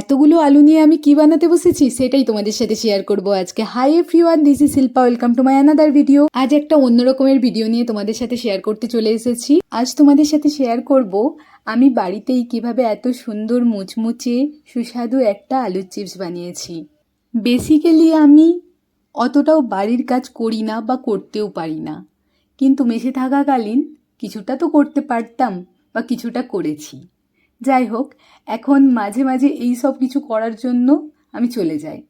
এতগুলো আলু নিয়ে আমি কি বানাতে বসেছি সেটাই তোমাদের সাথে শেয়ার করব আজকে। Hi everyone this is Shilpa welcome to my another video আজ একটা অন্য রকমের ভিডিও নিয়ে তোমাদের সাথে শেয়ার করতে চলে এসেছি। আজ তোমাদের সাথে শেয়ার করব আমি বাড়িতেই কীভাবে এত সুন্দর মুচমুচে সুস্বাদু একটা আলুর চিপস বানিয়েছি। বেসিক্যালি আমি অতটাও বাড়ির কাজ করি না বা করতেও পারি না। কিন্তু মেসে থাকাকালীন কিছুটা তো করতে পারতাম বা কিছুটা করেছি। যাই হোক, এখন মাঝে মাঝে এই সব কিছু করার জন্য আমি চলে যাই।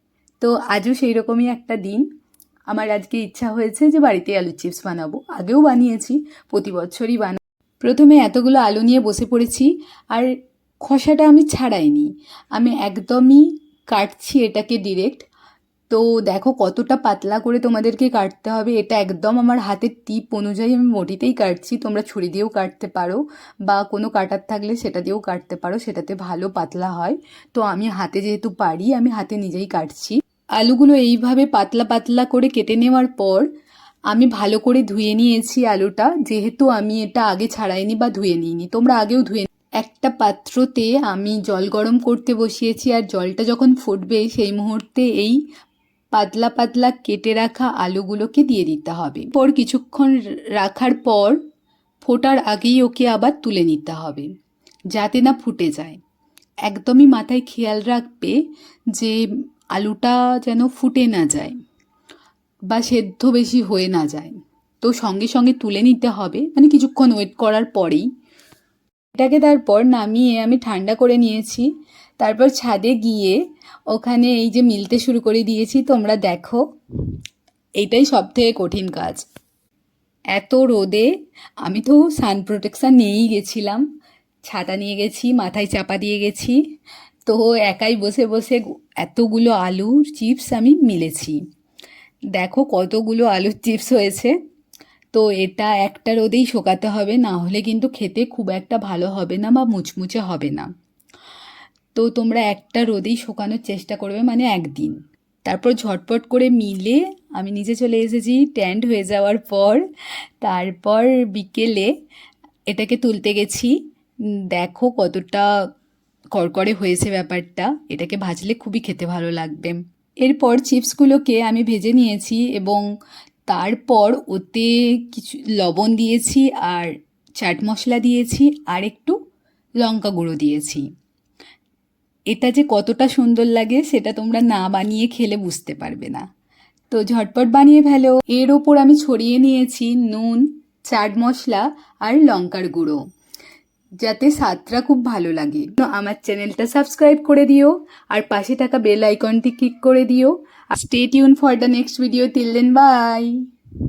তো আজও সেই রকমই একটা দিন। আমার আজকে ইচ্ছা হয়েছে যে বাড়িতে আলুর চিপস বানাবো। আগেও বানিয়েছি, প্রতি বছরই বানা প্রথমে এতগুলো আলু নিয়ে বসে পড়েছি, আর খসাটা আমি ছাড়াইনি। আমি একদমই কাটছি এটাকে ডিরেক্ট তো দেখো কতটা পাতলা করে তোমাদেরকে কাটতে হবে, এটা একদম আমার হাতের টিপ অনুযায়ী আমি মোটিতেই কাটছি, তোমরা ছুরি দিয়েও কাটতে পারো বা কোনো কাটার থাকলে সেটা দিয়েও কাটতে পারো, সেটাতে ভালো পাতলা হয়। তো আমি হাতে যেহেতু পারি, আমি হাতে নিজেই কাটছি। আলুগুলো এইভাবে পাতলা পাতলা করে কেটে নেওয়ার পর আমি ভালো করে ধুয়ে নিয়েছি আলুটা, যেহেতু আমি এটা আগে ছাড়াইনি বা ধুয়ে নিইনি, তোমরা আগেও ধুয়ে একটা পাত্রতে আমি জল গরম করতে বসিয়েছি আর জলটা যখন ফুটবে সেই মুহূর্তে এই পাতলা পাতলা কেটে রাখা আলুগুলোকে দিয়ে দিতে হবে। পর কিছুক্ষণ রাখার পর ফোটার আগেই ওকে আবার তুলে নিতে হবে, যাতে না ফুটে যায়। একদমই মাথায় খেয়াল রাখবে যে আলুটা যেন ফুটে না যায় বা সেদ্ধ বেশি হয়ে না যায়। তো সঙ্গে সঙ্গে তুলে নিতে হবে মানে কিছুক্ষণ ওয়েট করার পরেই। এটাকে তারপর নামিয়ে আমি ঠান্ডা করে নিয়েছি। তারপর ছাদে গিয়ে ওখানে এই যে মিলতে শুরু করে দিয়েছি, তোমরা দেখো। এইটাই সব থেকে কঠিন কাজ। এত রোদে আমি তো সান প্রোটেকশান নিয়েই গেছিলাম। ছাতা নিয়ে গেছি, মাথায় চাপা দিয়ে গেছি। তো একাই বসে বসে এতগুলো আলুর চিপস আমি মিলেছি। দেখো কতগুলো আলুর চিপস হয়েছে। তো এটা একটা রোদেই শোকাতে হবে, না হলে কিন্তু খেতে খুব একটা ভালো হবে না বা মুচমুচে হবে না। তো তোমরা একটা রোদেই শোকানোর চেষ্টা করবে মানে একদিন। তারপর ঝটপট করে মিলে আমি নিচে চলে এসেছি ট্যান্ড হয়ে যাওয়ার পর, তারপর বিকেলে এটাকে তুলতে গেছি। দেখো কতটা কড়কড়ে হয়েছে ব্যাপারটা, এটাকে ভাজলে খুবই খেতে ভালো লাগবে। এরপর চিপসগুলোকে আমি ভেজে নিয়েছি এবং তারপর ওতে কিছু লবণ দিয়েছি আর চাট মশলা দিয়েছি আর একটু লঙ্কা গুঁড়ো দিয়েছি। এটা যে কতটা সুন্দর লাগে, সেটা তোমরা না বানিয়ে খেলে বুঝতে পারবে না। তো ঝটপট বানিয়ে ফেলো। এর ওপর আমি ছড়িয়ে নিয়েছি নুন, চাট মশলা আর লঙ্কার গুঁড়ো, যাতে স্বাদটা খুব ভালো লাগে। তো আমার চ্যানেলটা সাবস্ক্রাইব করে দিও, আর পাশে থাকা বেল আইকনটি ক্লিক করে দিও। আর stay tune for the next video. Till then bye.